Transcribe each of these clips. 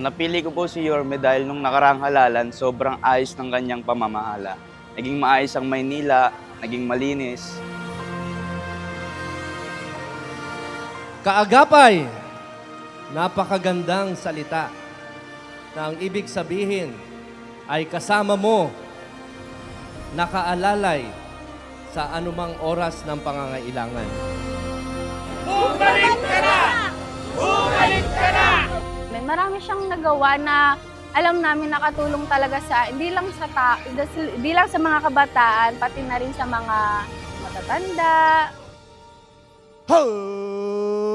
Ah, napili ko po si Yorme dahil nung nakarang halalan, sobrang ayos ng kanyang pamamahala. Naging maayos ang Maynila, naging malinis. Kaagapay, napakagandang salita na ang ibig sabihin ay kasama mo, nakaalalay sa anumang oras ng pangangailangan. May marami siyang nagawa na alam namin nakatulong talaga sa hindi lang sa ta, hindi lang sa mga kabataan pati na rin sa mga matatanda. Oh,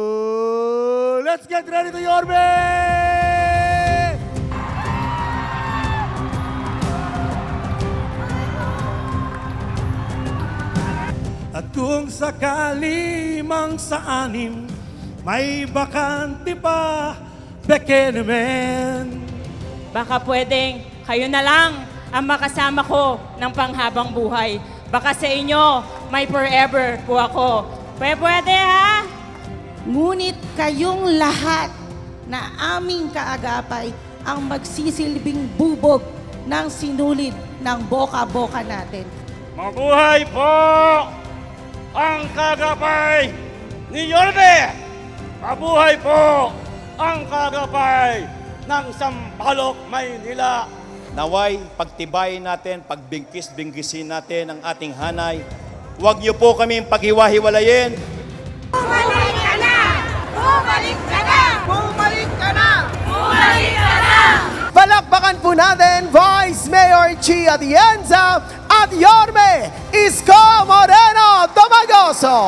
let's get ready to Yorme! At kung sakali mang sa anim, may bakante pa, beke naman. Baka pwedeng kayo na lang ang makasama ko ng panghabang buhay. Baka sa inyo, may forever po ako. Pwede, pwede ha? Ngunit kayong lahat na aming kaagapay ang magsisilbing bubog ng sinulid ng boka-boka natin. Mabuhay po ang kagapay ni Yorme! Mabuhay po ang kagapay ng Sampalok, Maynila! Naway, pagtibayin natin, pagbingkis-bingkisin natin ang ating hanay. Huwag niyo po kami paghiwa-hiwalayin. Palakpakan po natin Vice Mayor Chi Atienza at Yorme Isko Moreno Domagoso.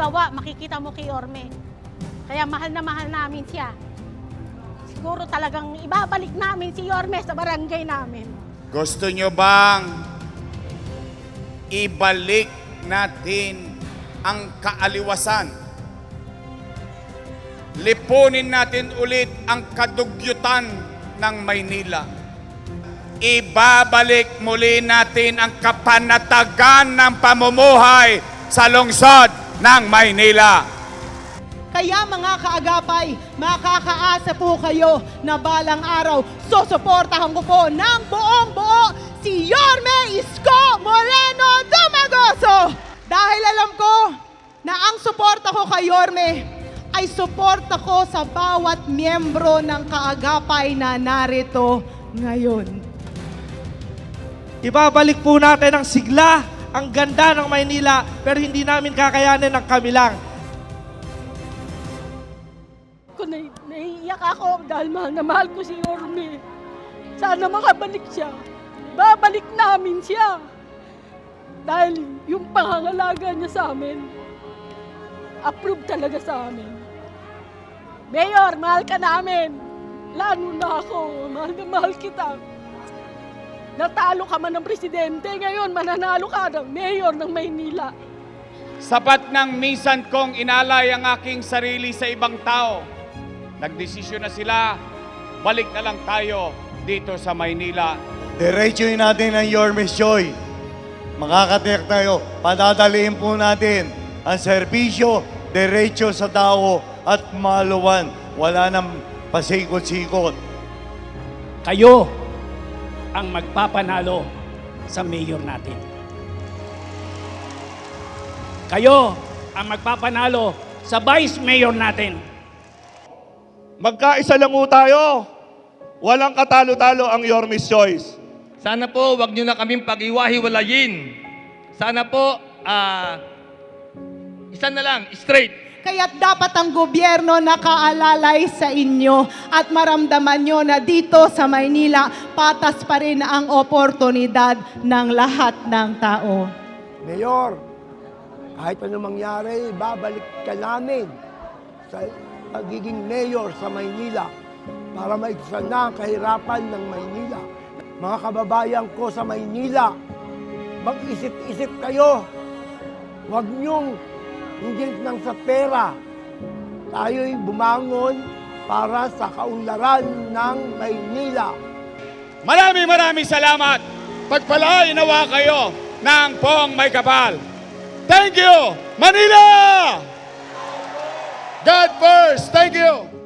Gawa, makikita mo kay Orme. Kaya mahal na mahal namin siya. Siguro talagang ibabalik namin si Orme sa barangay namin. Gusto nyo bang ibalik natin ang kaaliwasan? Lipunin natin ulit ang kadugyutan ng Maynila. Ibabalik muli natin ang kapanatagan ng pamumuhay sa lungsod ng Maynila. Kaya mga kaagapay, makakaasa po kayo na balang araw, susuportahan ko po ng buong buo si Yorme Isko Moreno Dumagoso! Dahil alam ko na ang suporta ko kay Yorme ay suporta ko sa bawat miyembro ng kaagapay na narito ngayon. Ibabalik po natin ang sigla, ang ganda ng Maynila, pero hindi namin kakayanin ang kami lang. Kung na, naiiyak ako dahil mahal na mahal ko si Orme. Sana makabalik siya. Babalik namin siya. Dahil yung pangangalaga niya sa amin, approve talaga sa amin. Mayor, mahal ka namin. Lalo na ako, mahal na mahal kita. Natalo ka man ng presidente, ngayon mananalo ka ng mayor ng Maynila. Sapat ng minsan kong inalay ang aking sarili sa ibang tao. Nagdesisyon na sila, balik na lang tayo dito sa Maynila. Diretso natin ang Yorme's Joy. Makakatek tayo. Padadaliin po natin ang serbisyo diretso sa tao at maluwan. Wala nang pasikot-sikot. kayo ang magpapanalo sa mayor natin. Kayo ang magpapanalo sa vice mayor natin. Magkaisa lang po tayo. Walang katalo-talo ang Yorme's Choice. Sana po wag niyo na kaming pag-iwahiwalayin. Sana po ah isa na lang, straight. Kaya dapat ang gobyerno nakaalalay sa inyo at maramdaman nyo na dito sa Maynila, patas pa rin ang oportunidad ng lahat ng tao. Mayor, kahit ano mangyari, babalik ka namin sa pagiging mayor sa Maynila para maigsan na ang kahirapan ng Maynila. Mga kababayan ko sa Maynila, mag-isip-isip kayo. Huwag niyong hindi lang sa pera. Tayo'y bumangon para sa kaunlaran ng Maynila. Maraming maraming salamat. Pagpalain nawa kayo ng pong may kapal. Thank you! Manila! God first! Thank you!